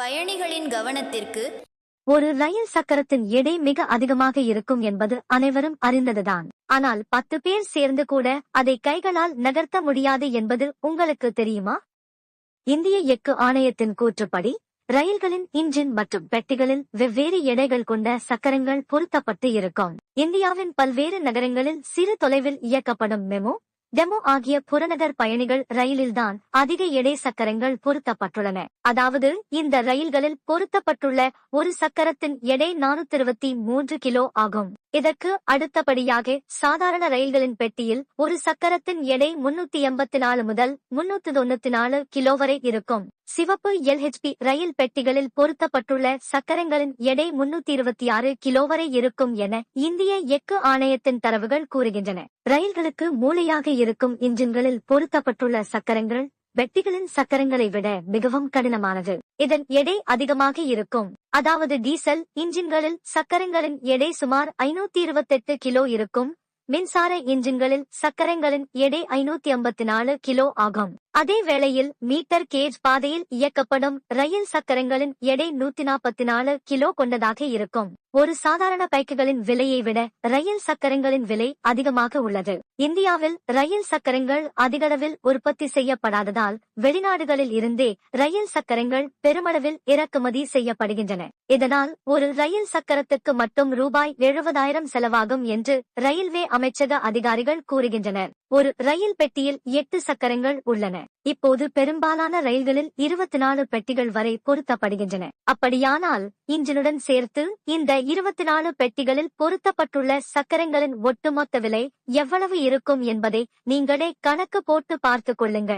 பயணிகளின் கவனத்திற்கு ஒரு ரயில் சக்கரத்தின் எடை மிக அதிகமாக இருக்கும் என்பது அனைவரும் அறிந்ததுதான். ஆனால் பத்து பேர் சேர்ந்து கூட அதை கைகளால் நகர்த்த முடியாது என்பது உங்களுக்கு தெரியுமா? இந்திய எஃகு ஆணையத்தின் கூற்றுப்படி ரயில்களின் இன்ஜின் மற்றும் பெட்டிகளில் வெவ்வேறு எடைகள் கொண்ட சக்கரங்கள் பொருத்தப்பட்டு இருக்கும். இந்தியாவின் பல்வேறு நகரங்களில் சிறு தொலைவில் இயக்கப்படும் மெமோ டெமோ ஆகிய புறநகர் பயணிகள் ரயிலில்தான் அதிக எடை சக்கரங்கள் பொருத்தப்பட்டுள்ளன. அதாவது இந்த ரயில்களில் பொருத்தப்பட்டுள்ள ஒரு சக்கரத்தின் எடை நானூத்தி இருபத்தி மூன்று கிலோ ஆகும். இதற்கு அடுத்தபடியாக சாதாரண ரயில்களின் பெட்டியில் ஒரு சக்கரத்தின் எடை முன்னூத்தி எண்பத்தி நாலு முதல் முன்னூத்தி தொண்ணூத்தி நாலு கிலோ வரை இருக்கும். சிவப்பு எல்ஹெச்பி ரயில் பெட்டிகளில் பொருத்தப்பட்டுள்ள சக்கரங்களின் எடை முன்னூத்தி இருபத்தி ஆறு கிலோ வரை இருக்கும் என இந்திய எஃகு ஆணையத்தின் தரவுகள் கூறுகின்றன. ரயில்களுக்கு மூளையாக இருக்கும் இன்ஜின்களில் பொருத்தப்பட்டுள்ள சக்கரங்கள் பெட்டிகளின் சக்கரங்களை விட மிகவும் கடினமானது. இதன் எடை அதிகமாக இருக்கும். அதாவது டீசல் இன்ஜின்களில் சக்கரங்களின் எடை சுமார் ஐநூத்தி இருபத்தெட்டு கிலோ இருக்கும். மின்சார இன்ஜின்களில் சக்கரங்களின் எடை ஐநூத்தி ஐம்பத்தி நாலு கிலோ ஆகும். அதே வேளையில் மீட்டர் கேஜ் பாதையில் இயக்கப்படும் ரயில் சக்கரங்களின் எடை நூத்தி நாற்பத்தி நாலு கிலோ கொண்டதாக இருக்கும். ஒரு சாதாரண பைக்குகளின் விலையை விட ரயில் சக்கரங்களின் விலை அதிகமாக உள்ளது. இந்தியாவில் ரயில் சக்கரங்கள் அதிகளவில் உற்பத்தி செய்யப்படாததால் வெளிநாடுகளில் இருந்தே ரயில் சக்கரங்கள் பெருமளவில் இறக்குமதி செய்யப்படுகின்றன. இதனால் ஒரு ரயில் சக்கரத்துக்கு மட்டும் ரூபாய் எழுபதாயிரம் செலவாகும் என்று ரயில்வே அமைச்சக அதிகாரிகள் கூறுகின்றனர். ஒரு ரயில் பெட்டியில் எட்டு சக்கரங்கள் உள்ளன. இப்போது பெரும்பாலான ரயில்களில் இருபத்தி நாலு பெட்டிகள் வரை பொருத்தப்படுகின்றன. அப்படியானால் இன்ஜினுடன் சேர்த்து இந்த இருபத்தி நாலு பெட்டிகளில் பொருத்தப்பட்டுள்ள சக்கரங்களின் ஒட்டுமொத்த விலை எவ்வளவு இருக்கும் என்பதை நீங்களே கணக்கு போட்டு பார்த்துக் கொள்ளுங்கள்.